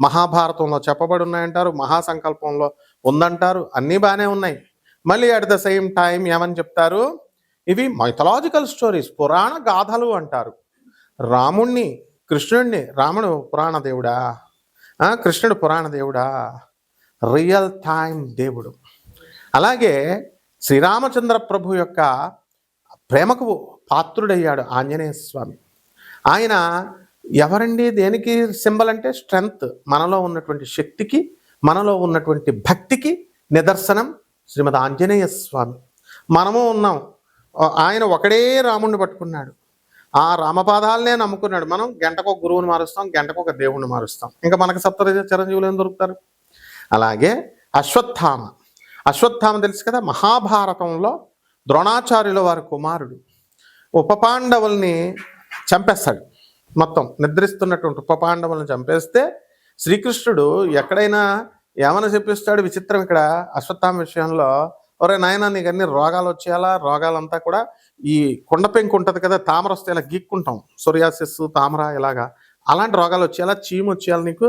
మహాభారతంలో చెప్పబడి ఉన్నాయంటారు మహాసంకల్పంలో ఉందంటారు అన్నీ బాగానే ఉన్నాయి. మళ్ళీ అట్ ద సేమ్ టైం ఏమని చెప్తారు? ఇవి మైథలాజికల్ స్టోరీస్ పురాణ గాథలు అంటారు. రాముణ్ణి కృష్ణుడిని రాముడు పురాణ దేవుడా? కృష్ణుడు పురాణ దేవుడా? రియల్ టైం దేవుడు. అలాగే శ్రీరామచంద్ర ప్రభు యొక్క ప్రేమకు పాత్రుడయ్యాడు ఆంజనేయ స్వామి. ఆయన ఎవరండి? దేనికి సింబల్ అంటే స్ట్రెంగ్త్ మనలో ఉన్నటువంటి శక్తికి మనలో ఉన్నటువంటి భక్తికి నిదర్శనం శ్రీమద్ ఆంజనేయ స్వామి. మనము ఉన్నాం. ఆయన ఒకడే రాముడిని పట్టుకున్నాడు. ఆ రామపాదాలనే నమ్ముకున్నాడు. మనం గంటకు ఒక గురువుని మారుస్తాం గంటకు ఒక దేవుణ్ణి మారుస్తాం. ఇంకా మనకు సప్త చిరంజీవులు ఏం దొరుకుతారు? అలాగే అశ్వత్థామ. అశ్వత్థామ తెలుసు కదా? మహాభారతంలో ద్రోణాచార్యుల వారి కుమారుడు. ఉపపాండవుల్ని చంపేస్తాడు. మొత్తం నిద్రిస్తున్నటువంటి ఉపపాండవులను చంపేస్తే శ్రీకృష్ణుడు ఎక్కడైనా ఏమైనా చెప్పిస్తాడు? విచిత్రం ఇక్కడ అశ్వత్థామ విషయంలో. ఒరే నాయన నీకు అన్ని రోగాలు వచ్చేయాలా రోగాలంతా కూడా ఈ కొండ పెంకు ఉంటుంది కదా తామర వస్తే ఇలా గీక్కుంటాం. సూర్యాసిస్సు తామర ఇలాగా. అలాంటి రోగాలు వచ్చేలా చీము వచ్చేయాలి నీకు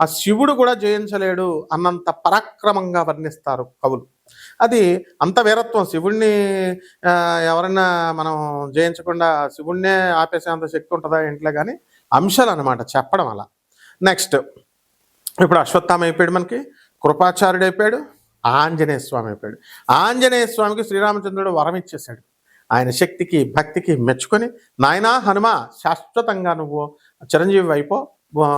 ఆ శివుడు కూడా జయించలేడు అన్నంత పరాక్రమంగా వర్ణిస్తారు కవులు. అది అంత వీరత్వం. శివుణ్ణి ఎవరైనా మనం జయించకుండా శివుణ్ణే ఆపేసేంత శక్తి ఉంటుందా ఇంట్లో కానీ అంశాలు అనమాట చెప్పడం అలా. నెక్స్ట్ ఇప్పుడు అశ్వత్థామ అయిపోయాడు మనకి కృపాచార్యుడు అయిపోయాడు ఆంజనేయ స్వామి అయిపోయాడు. ఆంజనేయ స్వామికి శ్రీరామచంద్రుడు వరం ఇచ్చేశాడు. ఆయన శక్తికి భక్తికి మెచ్చుకొని నాయనా హనుమ శాశ్వతంగా నువ్వు చిరంజీవి అయిపో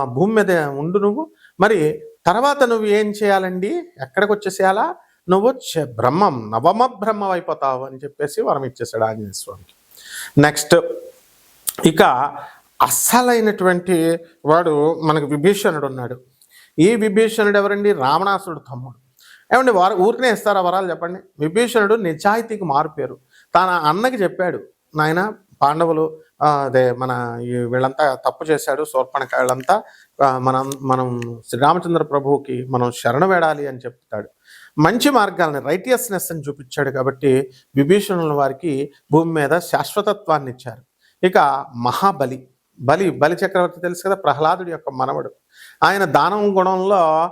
భూమి మీద ఉండు నువ్వు. మరి తర్వాత నువ్వు ఏం చేయాలండి? ఎక్కడికి వచ్చేసేయాలా నువ్వు బ్రహ్మం నవమ బ్రహ్మం అయిపోతావు అని చెప్పేసి వరం ఇచ్చేసాడు ఆంజనేయ స్వామికి. నెక్స్ట్ ఇక అస్సలైనటువంటి వాడు మనకు విభీషణుడు ఉన్నాడు. ఈ విభీషణుడు ఎవరండి? రావణాసుడు తమ్ముడు. ఏమండి వారు ఊరికనే ఇస్తారా వరాలు చెప్పండి? విభీషణుడు నిజాయితీకి మారుపేరు తన అన్నకి చెప్పాడు నాయన పాండవులు అదే మన ఈ వీళ్ళంతా తప్పు చేశాడు శూర్పణక మనం మనం శ్రీరామచంద్ర ప్రభువుకి మనం శరణ వేడాలి అని చెప్తాడు. మంచి మార్గాలని రైటియస్నెస్ అని చూపించాడు కాబట్టి విభీషణుల వారికి భూమి మీద శాశ్వతత్వాన్ని ఇచ్చారు. ఇక మహాబలి బలి బలి చక్రవర్తి తెలుసు కదా ప్రహ్లాదుడి యొక్క మనవడు. ఆయన దానం గుణంలో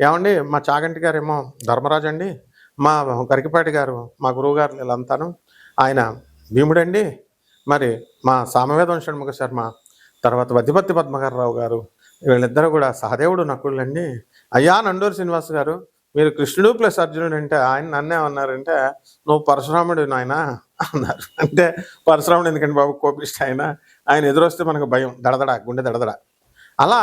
ఏమండి మా చాగంటి గారేమో ధర్మరాజు అండి. మా గరికపాటి గారు మా గురువు గారు వీళ్ళంతాను. ఆయన భీముడండి. మరి మా సామవేదం షణ్ముఖ శర్మ తర్వాత వద్దిపత్తి పద్మగారరావు గారు వీళ్ళిద్దరూ కూడా సహదేవుడు నకుళ్ళండి అయ్యా నండూరు శ్రీనివాస్ గారు మీరు కృష్ణుడు ప్లస్ అర్జునుడు అంటే ఆయన నన్నే ఉన్నారంటే నువ్వు పరశురాముడు నాయన? అన్నారు. అంటే పరశురాముడు ఎందుకంటే బాబు? కోపిష్ట ఆయన. ఆయన ఎదురొస్తే మనకు భయం దడదడ గుండె దడదడ. అలా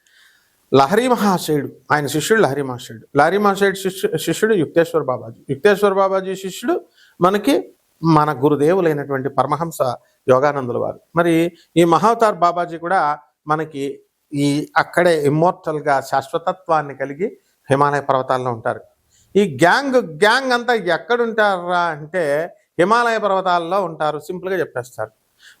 లహరి మహాశయుడు ఆయన శిష్యుడు లహరి మహాశయుడు. లహరి మహాశయుడు శిష్యు శిష్యుడు యుక్తేశ్వర బాబాజీ. యుక్తేశ్వర బాబాజీ శిష్యుడు మనకి మన గురుదేవులైనటువంటి పరమహంస యోగానందుల వారు. మరి ఈ మహావతార్ బాబాజీ కూడా మనకి ఈ అక్కడే ఇమ్మోర్టల్గా శాశ్వతత్వాన్ని కలిగి హిమాలయ పర్వతాల్లో ఉంటారు. ఈ గ్యాంగ్ గ్యాంగ్ అంతా ఎక్కడుంటారా అంటే హిమాలయ పర్వతాల్లో ఉంటారు సింపుల్గా చెప్పేస్తారు.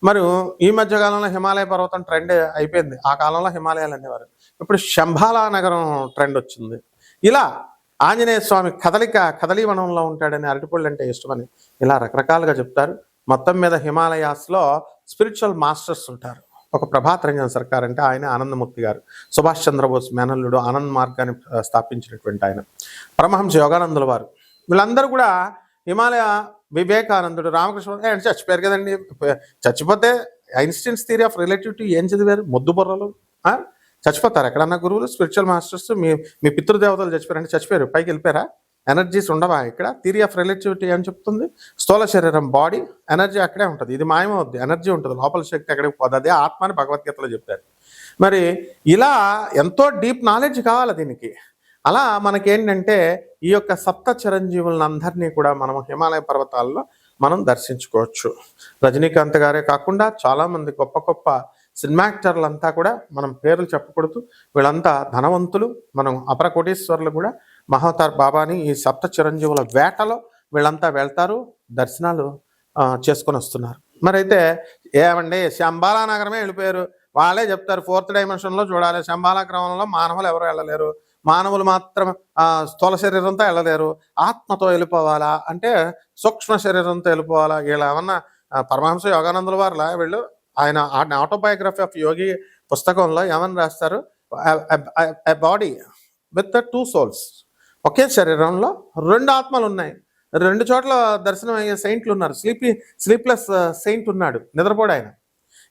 మరి ఈ మధ్య కాలంలో హిమాలయ పర్వతం ట్రెండ్ అయిపోయింది. ఆ కాలంలో హిమాలయాలు అనేవారు. ఇప్పుడు శంభాలా నగరం ట్రెండ్ వచ్చింది. ఇలా ఆంజనేయ స్వామి కదలిక కదలీవనంలో ఉంటాడని అరటిపళ్ళు అంటే ఇష్టమని ఇలా రకరకాలుగా చెప్తారు. మొత్తం మీద హిమాలయాస్లో స్పిరిచువల్ మాస్టర్స్ ఉంటారు. ఒక ప్రభాత్ రంజన్ సర్కార్ అంటే ఆయన ఆనందమూర్తి గారు. సుభాష్ చంద్రబోస్ మేనల్లుడు ఆనంద్ మార్గాన్ని స్థాపించినటువంటి ఆయన. పరమహంస యోగానందుల వారు. వీళ్ళందరూ కూడా హిమాలయ వివేకానందుడు రామకృష్ణ ఆయన చచ్చిపోయారు కదండి. చచ్చిపోతే ఐన్స్టీన్స్ థియరీ ఆఫ్ రిలేటివిటీ ఏం చదివారు? మొద్దు బుర్రలు? చచ్చిపోతారు. ఎక్కడన్నా గురువులు స్పిరిచువల్ మాస్టర్స్ మీ మీ పితృదేవతలు చచ్చిపోయారంటే చచ్చిపోయారు. పైకి వెళ్ళిపోయారా? ఎనర్జీస్ ఉండవా ఇక్కడ? థియరీ ఆఫ్ రిలేటివిటీ అని చెప్తుంది. స్థూల శరీరం బాడీ ఎనర్జీ అక్కడే ఉంటుంది. ఇది మాయమవుద్ది. ఎనర్జీ ఉంటుంది. లోపల శక్తి అక్కడికి పోతుంది అదే ఆత్మ అని భగవద్గీతలో చెప్తారు. మరి ఇలా ఎంతో డీప్ నాలెడ్జ్ కావాలి దీనికి. అలా మనకేంటంటే ఈ యొక్క సప్త చిరంజీవులను అందరినీ కూడా మనం హిమాలయ పర్వతాల్లో మనం దర్శించుకోవచ్చు. రజనీకాంత్ గారే కాకుండా చాలామంది గొప్ప గొప్ప సినిమా యాక్టర్లంతా కూడా మనం పేర్లు చెప్పకూడదు. వీళ్ళంతా ధనవంతులు. మనం అపర కోటీశ్వరులు కూడా. మహావతార్ బాబాని ఈ సప్త చిరంజీవుల వేటలో వీళ్ళంతా వెళ్తారు దర్శనాలు చేసుకొని వస్తున్నారు. మరి అయితే ఏమండి శంబాలా నగరమే వెళ్ళిపోయారు. వాళ్ళే చెప్తారు ఫోర్త్ డైమెన్షన్లో చూడాలి. శంబాలా క్రమంలో మానవులు ఎవరు వెళ్ళలేరు. మానవులు మాత్రం స్థూల శరీరంతో వెళ్ళలేరు. ఆత్మతో వెళ్ళిపోవాలా? అంటే సూక్ష్మ శరీరంతో వెళ్ళిపోవాలా? వీళ్ళు ఏమన్నా పరమహంస యోగానందుల వారిలా వీళ్ళు? ఆయన ఆటోబయోగ్రఫీ ఆఫ్ యోగి పుస్తకంలో ఏమని రాస్తారు? బాడీ విత్ టూ సోల్స్ ఒకే శరీరంలో రెండు ఆత్మలు ఉన్నాయి రెండు చోట్ల దర్శనం అయ్యే సెయింట్లు ఉన్నారు. స్లీపీ స్లీప్లెస్ సెయింట్ ఉన్నాడు. నిద్రపోడు ఆయన.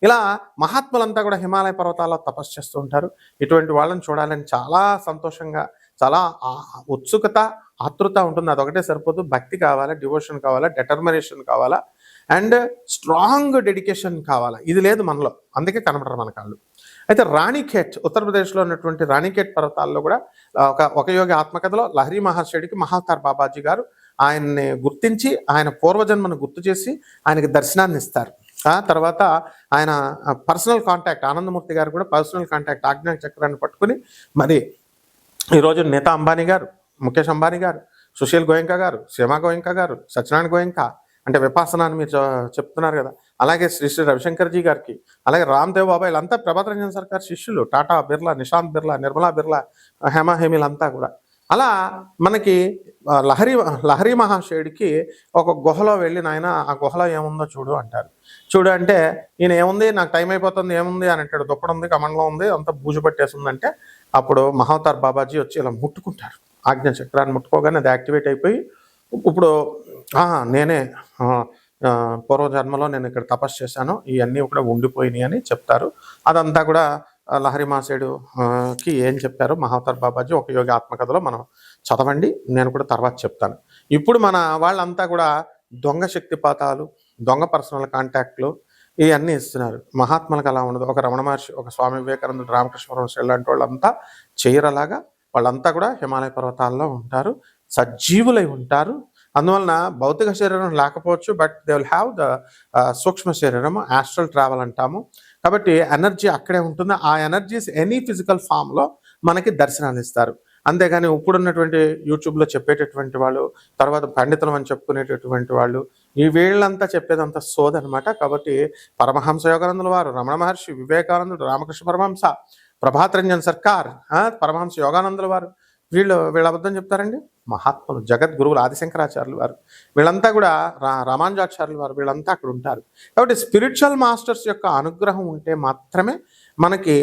ఇలా మహాత్ములంతా కూడా హిమాలయ పర్వతాల్లో తపస్సు చేస్తూ ఉంటారు. ఇటువంటి వాళ్ళని చూడాలని చాలా సంతోషంగా చాలా ఆ- ఉత్సుకత ఆతృత ఉంటుంది. అదొకటే సరిపోదు. భక్తి కావాలా? డివోషన్ కావాలా? డెటర్మినేషన్ కావాలా? అండ్ స్ట్రాంగ్ డెడికేషన్ కావాలా? ఇది లేదు మనలో. అందుకే కనబడరు మన కాళ్ళు. అయితే రాణిఖేట్ ఉత్తరప్రదేశ్లో ఉన్నటువంటి రాణిఖేట్ పర్వతాల్లో కూడా ఒక ఒక యోగి ఆత్మకథలో లహరి మహర్షుడికి మహావతార్ బాబాజీ గారు ఆయన్ని గుర్తించి ఆయన పూర్వజన్మను గుర్తు చేసి ఆయనకి దర్శనాన్ని ఇస్తారు. ఆ తర్వాత ఆయన పర్సనల్ కాంటాక్ట్ ఆనందమూర్తి గారు కూడా పర్సనల్ కాంటాక్ట్ ఆజ్ఞా చక్రాన్ని పట్టుకుని మరి ఈరోజు నేతా అంబానీ గారు ముఖేష్ అంబానీ గారు సుశీల్ గోయంక గారు శ్రీమా గోయంక గారు సత్యనారాయణ గోయంకా అంటే విపాసన అని మీరు చెప్తున్నారు కదా. అలాగే శ్రీ శ్రీ రవిశంకర్జీ గారికి అలాగే రామ్దేవ్ బాబా వీళ్ళంతా ప్రభాత్ రంజన్ సర్కార్ శిష్యులు టాటా బిర్లా నిశాంత్ బిర్లా నిర్మలా బిర్లా హేమా హేమిలంతా కూడా. అలా మనకి లహరి లహరి మహాశయుడికి ఒక గుహలో వెళ్ళి నాయన ఆ గుహలో ఏముందో చూడు అంటారు. చూడు అంటే ఈయన ఏముంది? నాకు టైం అయిపోతుంది ఏముంది? అని అంటాడు. దుప్పడం ఉంది కమండలం ఉంది అంతా బూజు పట్టేసిందంటే అప్పుడు మహావతార్ బాబాజీ వచ్చి ఇలా ముట్టుకుంటారు. ఆజ్ఞ చక్రాన్ని ముట్టుకోగానే అది యాక్టివేట్ అయిపోయి ఇప్పుడు నేనే పూర్వ జన్మలో పూర్వజన్మలో నేను ఇక్కడ తపస్సు చేశాను. ఇవన్నీ కూడా ఉండిపోయినాయి అని చెప్తారు. అదంతా కూడా లహరి మాసేడుకి ఏం చెప్పారు? మహావతార్ బాబాజీ ఒక యోగి ఆత్మకథలో మనం చదవండి నేను కూడా తర్వాత చెప్తాను. ఇప్పుడు మన వాళ్ళంతా కూడా దొంగ శక్తిపాతాలు దొంగ పర్సనల్ కాంటాక్ట్లు ఇవన్నీ ఇస్తున్నారు. మహాత్మలకు అలా ఉండదు. ఒక రమణ మహర్షి ఒక స్వామి వివేకానందుడు రామకృష్ణ పరమహంస లాంటి వాళ్ళంతా చేయరలాగా వాళ్ళంతా కూడా హిమాలయ పర్వతాల్లో ఉంటారు. సజీవులై ఉంటారు. అందువలన భౌతిక శరీరం లేకపోవచ్చు but they will have the సూక్ష్మ శరీరం ఆస్ట్రల్ ట్రావెల్ అంటాము. కాబట్టి ఎనర్జీ అక్కడే ఉంటుంది. ఆ ఎనర్జీస్ ఎనీ ఫిజికల్ ఫామ్లో మనకి దర్శనాలు ఇస్తారు. అంతేగాని ఇప్పుడున్నటువంటి యూట్యూబ్లో చెప్పేటటువంటి వాళ్ళు తర్వాత పండితులం అని చెప్పుకునేటటువంటి వాళ్ళు ఈ వీళ్ళంతా చెప్పేదంతా సోదనమాట కాబట్టి పరమహంస యోగానందుల వారు రమణ మహర్షి వివేకానందుడు రామకృష్ణ పరమహంస ప్రభాతరంజన్ సర్కార్ పరమహంస యోగానందుల వారు. వీళ్ళు వీళ్ళ అబద్ధం చెప్తారండి? మహాత్ములు జగద్గురువులు ఆదిశంకరాచార్యులు వారు. వీళ్ళంతా కూడా రా రామానుజాచార్యులు వారు వీళ్ళంతా అక్కడ ఉంటారు. కాబట్టి స్పిరిచువల్ మాస్టర్స్ యొక్క అనుగ్రహం ఉంటే మాత్రమే మనకి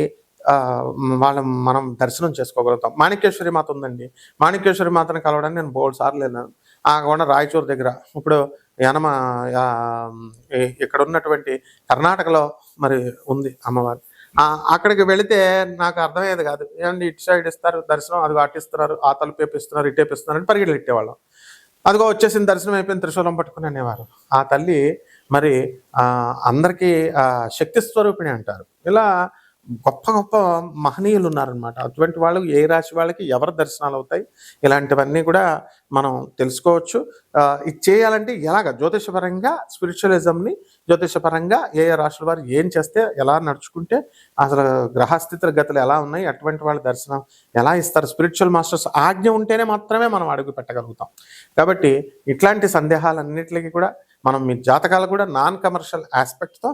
వాళ్ళ మనం దర్శనం చేసుకోగలుగుతాం. మాణిక్యేశ్వరి మాత ఉందండి. మాణిక్యేశ్వరి మాతను కలవడానికి నేను బోల్డ్ సార్లు వెళ్ళాను. ఆ కొండ రాయచూరు దగ్గర. ఇప్పుడు యనమ ఇక్కడ ఉన్నటువంటి కర్ణాటకలో మరి ఉంది అమ్మవారు. అక్కడికి వెళితే నాకు అర్థమయ్యేది కాదు. ఏమండి ఇటు సైడ్ ఇస్తారు దర్శనం అది అటిస్తున్నారు ఆ తలుపు వేపిస్తున్నారు ఇటు వేపిస్తున్నారు అని పరిగెళ్ళు ఇట్టేవాళ్ళం అదిగో వచ్చేసిన దర్శనం అయిపోయిన త్రిశూలం పట్టుకుని అనేవారు. ఆ తల్లి మరి అందరికీ శక్తి స్వరూపిణి అంటారు. ఇలా గొప్ప గొప్ప మహనీయులు ఉన్నారనమాట అటువంటి వాళ్ళు ఏ రాశి వాళ్ళకి ఎవరి దర్శనాలు అవుతాయి? ఇలాంటివన్నీ కూడా మనం తెలుసుకోవచ్చు. ఇది చేయాలంటే ఎలాగ? జ్యోతిషపరంగా స్పిరిచువలిజంని జ్యోతిషపరంగా ఏ ఏ రాశుల వారు ఏం చేస్తే ఎలా నడుచుకుంటే అసలు గ్రహస్థితుల గతులు ఎలా ఉన్నాయి అటువంటి వాళ్ళ దర్శనం ఎలా ఇస్తారు స్పిరిచువల్ మాస్టర్స్ ఆజ్ఞ ఉంటేనే మాత్రమే మనం అడుగు పెట్టగలుగుతాం. కాబట్టి ఇట్లాంటి సందేహాలన్నింటికి కూడా మనం మీ జాతకాలు కూడా నాన్ కమర్షియల్ ఆస్పెక్ట్తో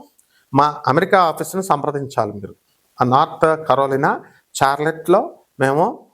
మా అమెరికా ఆఫీస్ని సంప్రదించాలి మీరు. ఆ నార్త్ కరోలినా చార్లెట్లో మేము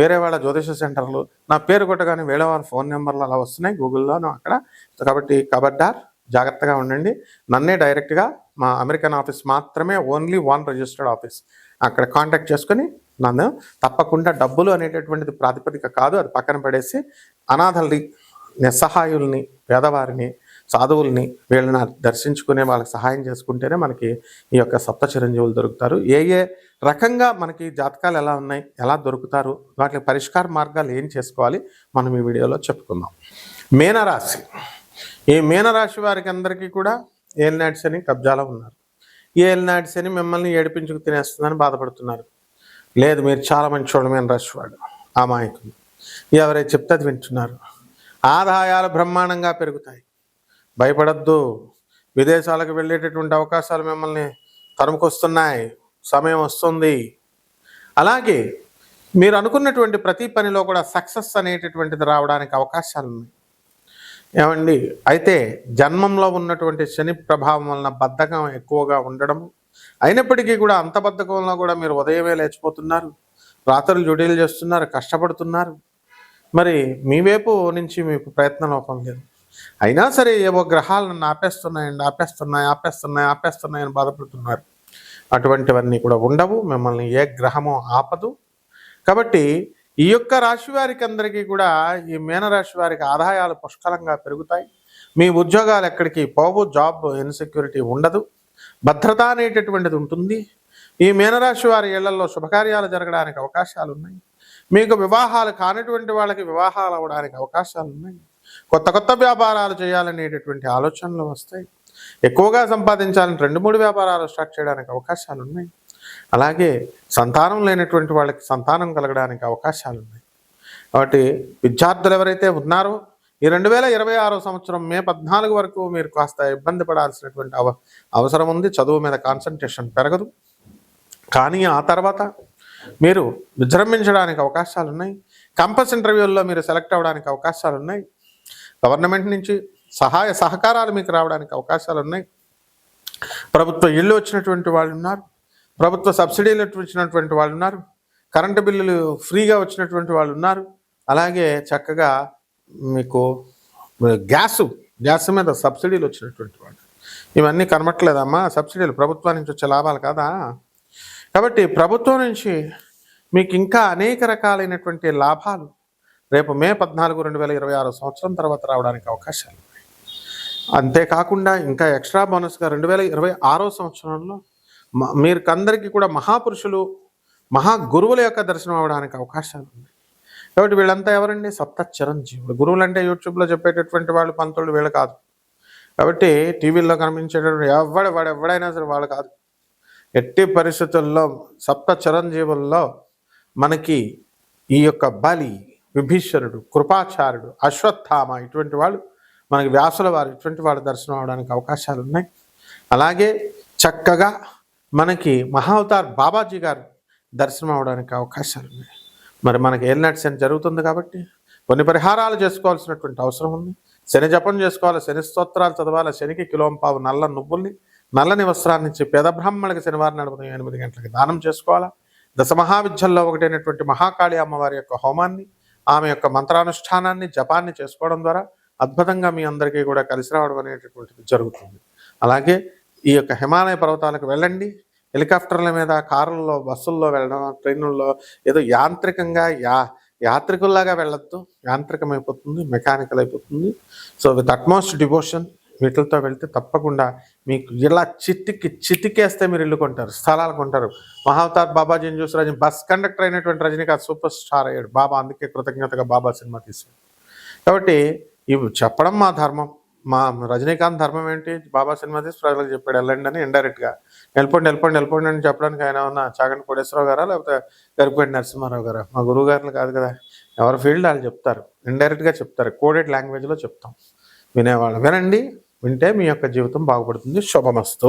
వేరే వాళ్ళ జ్యోతిష సెంటర్లు. నా పేరు కొట్టగానే వేరే వాళ్ళ ఫోన్ నెంబర్లు అలా వస్తున్నాయి గూగుల్లోనూ అక్కడ. కాబట్టి కబడ్డార్ జాగ్రత్తగా ఉండండి. నన్నే డైరెక్ట్గా మా అమెరికన్ ఆఫీస్ మాత్రమే ఓన్లీ వన్ రిజిస్టర్డ్ ఆఫీస్. అక్కడ కాంటాక్ట్ చేసుకొని నన్ను తప్పకుండా డబ్బులు అనేటటువంటిది ప్రాతిపదిక కాదు. అది పక్కన పడేసి అనాథల్ని నిస్సహాయుల్ని పేదవారిని సాధువుల్ని వీళ్ళని దర్శించుకునే వాళ్ళకి సహాయం చేసుకుంటేనే మనకి ఈ యొక్క సప్త చిరంజీవులు దొరుకుతారు. ఏ ఏ రకంగా మనకి జాతకాలు ఎలా ఉన్నాయి ఎలా దొరుకుతారు వాటికి పరిష్కార మార్గాలు ఏం చేసుకోవాలి మనం ఈ వీడియోలో చెప్పుకుందాం. మీనరాశి. ఈ మీనరాశి వారికి అందరికీ కూడా ఏలినాటి శని కబ్జాలో ఉన్నారు. ఈ ఏలినాటి శని మిమ్మల్ని ఏడిపించుకు తినేస్తుందని బాధపడుతున్నారు. లేదు మీరు చాలా మంచి మీన రాశి వాడు అమాయకులు ఎవరైతే చెప్తే అది వింటున్నారు. ఆదాయాలు బ్రహ్మాండంగా పెరుగుతాయి. భయపడద్దు. విదేశాలకు వెళ్ళేటటువంటి అవకాశాలు మిమ్మల్ని తరుముకొస్తున్నాయి. సమయం వస్తుంది. అలాగే మీరు అనుకున్నటువంటి ప్రతి పనిలో కూడా సక్సెస్ అనేటటువంటిది రావడానికి అవకాశాలు ఉన్నాయి. ఏమండి? అయితే జన్మంలో ఉన్నటువంటి శని ప్రభావం వలన బద్ధకం ఎక్కువగా ఉండడం అయినప్పటికీ కూడా అంత బద్ధకంలో కూడా మీరు ఉదయమే లేచిపోతున్నారు. రాత్రులు జుడీలు చేస్తున్నారు కష్టపడుతున్నారు. మరి మీ వైపు నుంచి మీకు ప్రయత్న లోపం లేదు. అయినా సరే ఏవో గ్రహాలు నన్ను ఆపేస్తున్నాయండి ఆపేస్తున్నాయి ఆపేస్తున్నాయి ఆపేస్తున్నాయని బాధపడుతున్నారు. అటువంటివన్నీ కూడా ఉండవు. మిమ్మల్ని ఏ గ్రహమో ఆపదు. కాబట్టి ఈ యొక్క రాశి వారికి అందరికీ కూడా ఈ మీనరాశి వారికి ఆదాయాలు పుష్కలంగా పెరుగుతాయి. మీ ఉద్యోగాలు ఎక్కడికి పోవు. జాబ్ ఇన్సెక్యూరిటీ ఉండదు. భద్రత అనేటటువంటిది ఉంటుంది. ఈ మీనరాశి వారి ఇళ్ళలో శుభకార్యాలు జరగడానికి అవకాశాలు ఉన్నాయి మీకు వివాహాలు కానటువంటి వాళ్ళకి వివాహాలు అవ్వడానికి అవకాశాలు ఉన్నాయి కొత్త కొత్త వ్యాపారాలు చేయాలనేటటువంటి ఆలోచనలు వస్తాయి. ఎక్కువగా సంపాదించాలని రెండు మూడు వ్యాపారాలు స్టార్ట్ చేయడానికి అవకాశాలు ఉన్నాయి అలాగే సంతానం లేనటువంటి వాళ్ళకి సంతానం కలగడానికి అవకాశాలు ఉన్నాయి కాబట్టి విద్యార్థులు ఎవరైతే ఉన్నారో ఈ రెండు వేల ఇరవై ఆరో సంవత్సరం మే పద్నాలుగు వరకు మీరు కాస్త ఇబ్బంది పడాల్సినటువంటి అవ అవసరం ఉంది. చదువు మీద కాన్సన్ట్రేషన్ పెరగదు. కానీ ఆ తర్వాత మీరు విజృంభించడానికి అవకాశాలు ఉన్నాయి కంపస్ ఇంటర్వ్యూల్లో మీరు సెలెక్ట్ అవ్వడానికి అవకాశాలు ఉన్నాయి గవర్నమెంట్ నుంచి సహాయ సహకారాలు మీకు రావడానికి అవకాశాలు ఉన్నాయి. ప్రభుత్వ ఇళ్ళు వచ్చినటువంటి వాళ్ళు ఉన్నారు. ప్రభుత్వ సబ్సిడీలు వచ్చినటువంటి వాళ్ళు ఉన్నారు. కరెంటు బిల్లులు ఫ్రీగా వచ్చినటువంటి వాళ్ళు ఉన్నారు. అలాగే చక్కగా మీకు గ్యాసు గ్యాస్ మీద సబ్సిడీలు వచ్చినటువంటి వాళ్ళు. ఇవన్నీ కనబట్టలేదమ్మా. సబ్సిడీలు ప్రభుత్వం నుంచి వచ్చే లాభాలు కాదా? కాబట్టి ప్రభుత్వం నుంచి మీకు ఇంకా అనేక రకాలైనటువంటి లాభాలు రేపు మే పద్నాలుగు రెండు వేల ఇరవై ఆరు సంవత్సరం తర్వాత రావడానికి అవకాశాలు ఉన్నాయి. అంతేకాకుండా ఇంకా ఎక్స్ట్రా బోనస్గా రెండు వేల ఇరవై ఆరో సంవత్సరంలో మీరు అందరికీ కూడా మహాపురుషులు మహా గురువుల యొక్క దర్శనం అవడానికి అవకాశాలు ఉన్నాయి. కాబట్టి వీళ్ళంతా ఎవరండి? సప్త చిరంజీవులు. గురువులు అంటే యూట్యూబ్లో చెప్పేటటువంటి వాళ్ళు పంతులు వీళ్ళు కాదు. కాబట్టి టీవీల్లో కనిపించేటటువంటి ఎవడ వాడు ఎవడైనా సరే వాళ్ళు కాదు. ఎట్టి పరిస్థితుల్లో సప్త చిరంజీవుల్లో మనకి ఈ యొక్క బలి విభీషణుడు కృపాచార్యుడు అశ్వత్థామ ఇటువంటి వాళ్ళు మనకి వ్యాసుల వారు ఇటువంటి వాళ్ళు దర్శనం అవడానికి అవకాశాలు ఉన్నాయి అలాగే చక్కగా మనకి మహావతార్ బాబాజీ గారు దర్శనం అవడానికి అవకాశాలు ఉన్నాయి మరి మనకి ఏలినాటి శని జరుగుతుంది కాబట్టి కొన్ని పరిహారాలు చేసుకోవాల్సినటువంటి అవసరం ఉంది. శని జపం చేసుకోవాలి శని స్తోత్రాలు చదవాలి శనికి కిలోంపావు నల్ల నువ్వుల్ని నల్లని వస్త్రాన్ని ఇచ్చి పేద బ్రాహ్మణులకి శనివారం నడుపుతున్న ఎనిమిది గంటలకి దానం చేసుకోవాలా? దశ మహావిద్యల్లో ఒకటైనటువంటి మహాకాళి అమ్మవారి యొక్క హోమాన్ని ఆమె యొక్క మంత్రానుష్ఠానాన్ని జపాన్ని చేసుకోవడం ద్వారా అద్భుతంగా మీ అందరికీ కూడా కలిసి రావడం అనేటటువంటిది జరుగుతుంది. అలాగే ఈ యొక్క హిమాలయ పర్వతాలకు వెళ్ళండి. హెలికాప్టర్ల మీద కారుల్లో బస్సుల్లో వెళ్ళడం ట్రైనుల్లో ఏదో యాంత్రికంగా యా యాత్రికుల్లాగా వెళ్ళొద్దు. యాంత్రికమైపోతుంది మెకానికల్ అయిపోతుంది సో విత్ అట్మోస్ట్ డివోషన్ వీటితో వెళ్తే తప్పకుండా మీకు ఇలా చిట్టికి చితికేస్తే మీరు ఇల్లు కొంటారు స్థలాలు కొంటారు. మహావతార్ బాబాజీని చూసి రజనీ బస్ కండక్టర్ అయినటువంటి రజనీకాంత్ సూపర్ స్టార్ అయ్యాడు. బాబా అందుకే కృతజ్ఞతగా బాబా సినిమా తీశాడు. కాబట్టి ఇవి చెప్పడం మా ధర్మం. మా రజనీకాంత్ ధర్మం ఏంటి? బాబా సినిమా తీసి ప్రజలకు చెప్పాడు వెళ్ళండి అని ఇండైరెక్ట్గా. వెళ్ళిపోండి వెళ్ళిపోండి వెళ్ళిపోండి అని చెప్పడానికి ఆయన ఉన్న చాగంటి కోటేశ్వరరావు గారా? లేకపోతే గరిపోయిన నరసింహారావు గారా? మా గురువు గారులు కాదు కదా. ఎవరి ఫీల్డ్ వాళ్ళు చెప్తారు. ఇండైరెక్ట్గా చెప్తారు. కోడెడ్ లాంగ్వేజ్లో చెప్తాం. వినేవాళ్ళు. వినండి. వింటే మీ యొక్క జీవితం బాగుపడుతుంది. శుభమస్తు.